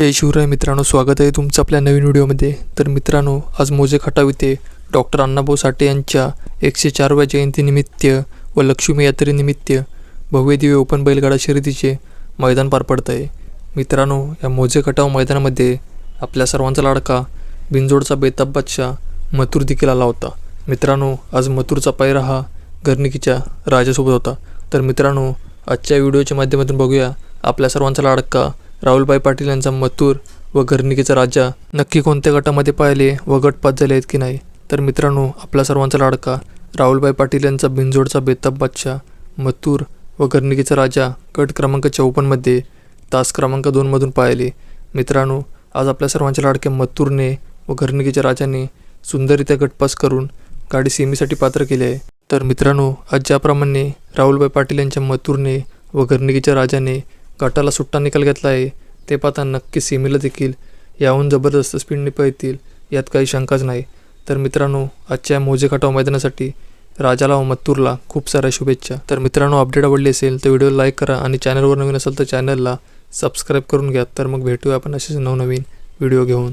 जय शिवराय मित्रांनो स्वागत आहे तुमचं आपल्या नवीन व्हिडिओमध्ये. तर मित्रांनो आज मोजे खटाव इथे डॉक्टर अण्णाभाऊ साठे यांच्या एकशे चारव्या जयंतीनिमित्त व लक्ष्मी यात्रेनिमित्त भव्य दिव्य ओपन बैलगाडा शर्यतीचे मैदान पार पडत आहे. मित्रांनो या मोजे खटाव मैदानामध्ये आपल्या सर्वांचा लाडका बिनजोडचा बेताब बादशाह मथुर देखील आला होता. मित्रांनो आज मथुरचा पायरा हा गर्निकीच्या राजासोबत होता. तर मित्रांनो आजच्या व्हिडिओच्या माध्यमातून बघूया आपल्या सर्वांचा लाडका राहुलभाई पाटील यांचा मथुर व घरनिकीचा राजा नक्की कोणत्या गटामध्ये पाहिले व गटपास झाले आहेत की नाही? तर मित्रांनो आपल्या सर्वांचा लाडका राहुलभाई पाटील यांचा भिंजोडचा बेताब बादशाह मथुर व घरनिकीचा राजा गट क्रमांक चौपन्नमध्ये तास क्रमांक दोनमधून पाहिले. मित्रांनो आज आपल्या सर्वांच्या लाडक्या मथुरने व घरनिकीच्या राजाने सुंदररित्या गटपास करून गाडी सेमीसाठी पात्र केली आहे. तर मित्रांनो आज ज्याप्रमाणे राहुलभाई पाटील यांच्या मथुरने व घरनिकीच्या राजाने गटाला सुट्टा निकाल घेतला आहे. ते पाहता नक्की सीमेला देखील याहून जबरदस्त स्पीडने पळतील यात काही शंकाच नाही. तर मित्रांनो आजच्या मोजे खटाव मैदानासाठी राजाला व मत्तूरला खूप साऱ्या शुभेच्छा. तर मित्रांनो अपडेट आवडली असेल तर व्हिडिओ लाईक करा आणि चॅनलवर नवीन असेल तर चॅनलला सबस्क्राईब करून घ्या. तर मग भेटूया आपण असेच नवनवीन व्हिडिओ घेऊन.